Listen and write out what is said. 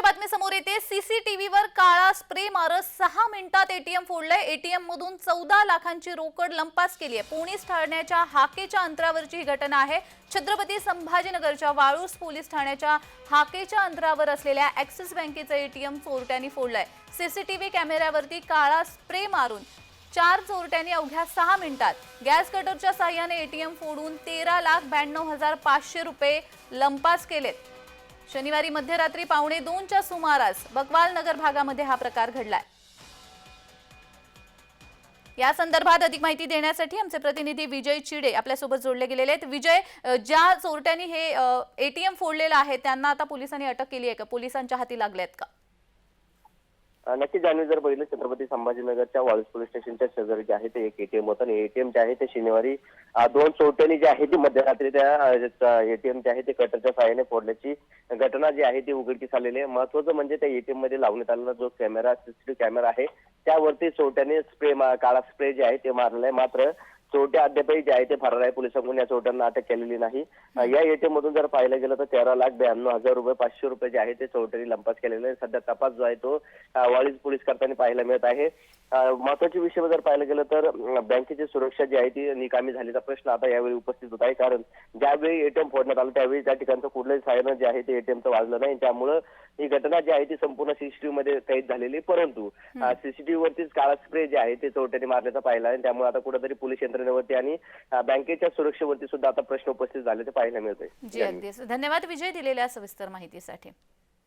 महत्वाची बातमी समोर येते. सीसीटीव्हीवर काळा स्प्रे मारत सहा मिनिटात एटीएम फोडलंय. एटीएम मधून चौदा लाखांची रोकड लंपास केली आहे. पोलीस ठाण्याच्या हाकेच्या अंतरावरची ही घटना आहे. छत्रपती संभाजीनगरच्या वाळूस पोलीस ठाण्याच्या हाकेच्या अंतरावर असलेल्या ऍक्सिस बँकेचं एटीएम चोरट्यांनी फोडलंय. सीसीटीव्ही कॅमेऱ्यावरती काळा स्प्रे मारून चार चोरट्यांनी अवघ्या सहा मिनिटात गॅस कटरच्या साह्याने एटीएम फोडून तेरा लाख ब्याण्णव हजार पाचशे रुपये लंपास केलेत. शनिवारी मध्यरात्री पावणे दोनच्या सुमारास बकवाल नगर भागामध्ये हा प्रकार घडलाय. या संदर्भात अधिक माहिती देण्यासाठी आमचे प्रतिनिधी विजय चिडे आपल्यासोबत जोडले गेलेले आहेत. विजय ज्या चोरट्यांनी हे एटीएम फोडलेलं आहे त्यांना आता पोलिसांनी अटक केली आहे का? पोलिसांच्या हाती लागल्यात का? नक्कीच जाणून जर बघितलं छत्रपती संभाजीनगरच्या वाळूस पोलीस स्टेशनच्या शेजारी जे आहे ते एक एटीएम होतं. आणि एटीएम जे आहे ते शनिवारी दोन चोरट्यांनी जे आहे ती मध्यरात्री त्या एटीएम जे आहे ते कटरच्या सहाय्याने फोडल्याची घटना जी आहे ती उघडकीस आलेली आहे. महत्वाचं म्हणजे त्या एटीएममध्ये लावण्यात आलेला जो कॅमेरा सीसीटीव्ही कॅमेरा आहे त्यावरती चोरट्याने स्प्रे काळा स्प्रे जे आहे ते मारलेला आहे. मात्र चोरट्या अद्यापही जे आहे ते फरार आहे. पोलिसांकडून या चोरट्यांना अटक केलेली नाही. या एटीएम मधून जर पाहिलं गेलं तर तेरा लाख ब्याण्णव हजार रुपये पाचशे रुपये जे आहे ते चोरट्यांनी लंपास केलेले आहे सध्या तपास जो आहे तो वाळीज पोलीस करताना पाहायला मिळत आहे. महत्त्वाचे विषय जर पाहिलं गेलं तर बँकेची सुरक्षा जी आहे ती निकामी झालीचा प्रश्न आता यावेळी उपस्थित होत आहे. कारण ज्यावेळी एटीएम फोडण्यात आलं त्यावेळी त्या ठिकाणचं कुठलंही सायरन जे आहे ते एटीएमचं वाजलं नाही. त्यामुळं ही घटना जी आहे ती संपूर्ण सीसीटीव्ही मध्ये कैद झालेली आहे. परंतु सीसीटीव्ही वरतीच काळा स्प्रे जे आहे ते चोरट्याने मारल्याचं पाहिलं आहे. त्यामुळे आता कुठेतरी पोलीस यंत्रणेवरती आणि बँकेच्या सुरक्षेवरती सुद्धा आता प्रश्न उपस्थित झाले ते पाहायला मिळत अगदीच धन्यवाद विजय दिलेल्या सविस्तर माहितीसाठी.